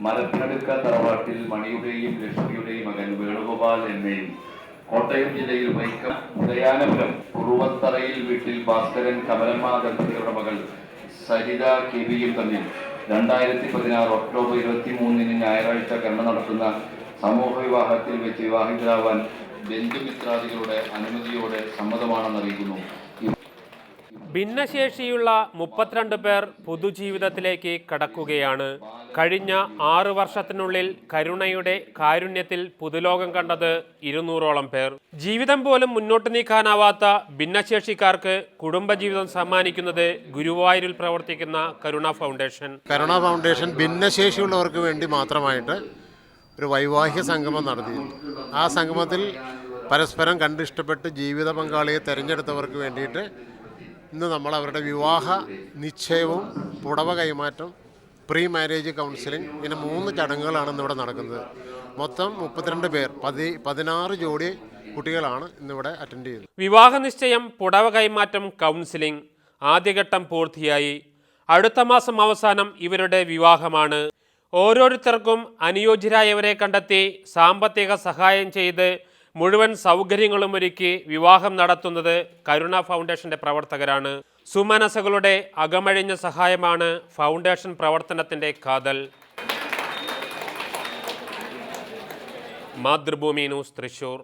മരത്തിനടുക്ക തറവാട്ടിൽ മണിയുടെയും ലക്ഷ്മിയുടെയും മകൻ വേണുഗോപാൽ എന്നെയും കോട്ടയം ജില്ലയിൽ വൈക്കം ഉദയാനപുരം കുറുവത്തറയിൽ വീട്ടിൽ ഭാസ്കരൻ കമലമ്മ ദമ്പതികളുടെ മകൾ സരിത കെവിയും തമ്മിൽ രണ്ടായിരത്തി പതിനാറ് ഒക്ടോബർ ഇരുപത്തി മൂന്നിന് ഞായറാഴ്ച കർമ്മ നടത്തുന്ന സമൂഹ വിവാഹത്തിൽ വെച്ച് വിവാഹിതരാവാൻ ബന്ധുമിത്രാദികളുടെ അനുമതിയോടെ സമ്മതമാണെന്ന് അറിയിക്കുന്നു ഭിന്നശേഷിയുള്ള മുപ്പത്തിരണ്ട് പേർ പൊതുജീവിതത്തിലേക്ക് കടക്കുകയാണ്. കഴിഞ്ഞ ആറ് വർഷത്തിനുള്ളിൽ കരുണയുടെ കാരുണ്യത്തിൽ പുതുലോകം കണ്ടത് ഇരുന്നൂറോളം പേർ. ജീവിതം പോലും മുന്നോട്ട് നീക്കാനാവാത്ത ഭിന്നശേഷിക്കാർക്ക് കുടുംബജീവിതം സമ്മാനിക്കുന്നത് ഗുരുവായൂരിൽ പ്രവർത്തിക്കുന്ന കരുണ ഫൗണ്ടേഷൻ. കരുണ ഫൗണ്ടേഷൻ ഭിന്നശേഷിയുള്ളവർക്ക് വേണ്ടി മാത്രമായിട്ട് ഒരു വൈവാഹിക സംഗമം നടത്തി ആ സംഗമത്തിൽ പരസ്പരം കണ്ടിഷ്ടപ്പെട്ട് ജീവിത പങ്കാളിയെ തിരഞ്ഞെടുത്തവർക്ക് വേണ്ടിയിട്ട് ഇന്ന് നമ്മൾ അവരുടെ വിവാഹ നിശ്ചയവും പുടവ കൈമാറ്റം പ്രീ മാരേജ് കൗൺസിലിംഗ് ഇങ്ങനെ മൂന്ന് ചടങ്ങുകളാണ് ഇന്നിവിടെ നടക്കുന്നത്. മൊത്തം മുപ്പത്തിരണ്ട് പേർ പതി പതിനാറ് ജോഡി കുട്ടികളാണ് ഇന്നിവിടെ അറ്റൻഡ് ചെയ്യുന്നത്. വിവാഹ നിശ്ചയം പുടവ കൈമാറ്റം കൗൺസിലിംഗ് ആദ്യഘട്ടം പൂർത്തിയായി. അടുത്ത മാസം അവസാനം ഇവരുടെ വിവാഹമാണ്. ഓരോരുത്തർക്കും അനുയോജ്യരായവരെ കണ്ടെത്തി സാമ്പത്തിക സഹായം ചെയ്ത് മുഴുവൻ സൗകര്യങ്ങളും ഒരുക്കി വിവാഹം നടത്തുന്നത് കരുണ ഫൗണ്ടേഷന്റെ പ്രവർത്തകരാണ്. സുമനസകളുടെ അകമഴിഞ്ഞ സഹായമാണ് ഫൗണ്ടേഷൻ പ്രവർത്തനത്തിന്റെ കാതൽ. മാതൃഭൂമി ന്യൂസ് തൃശൂർ.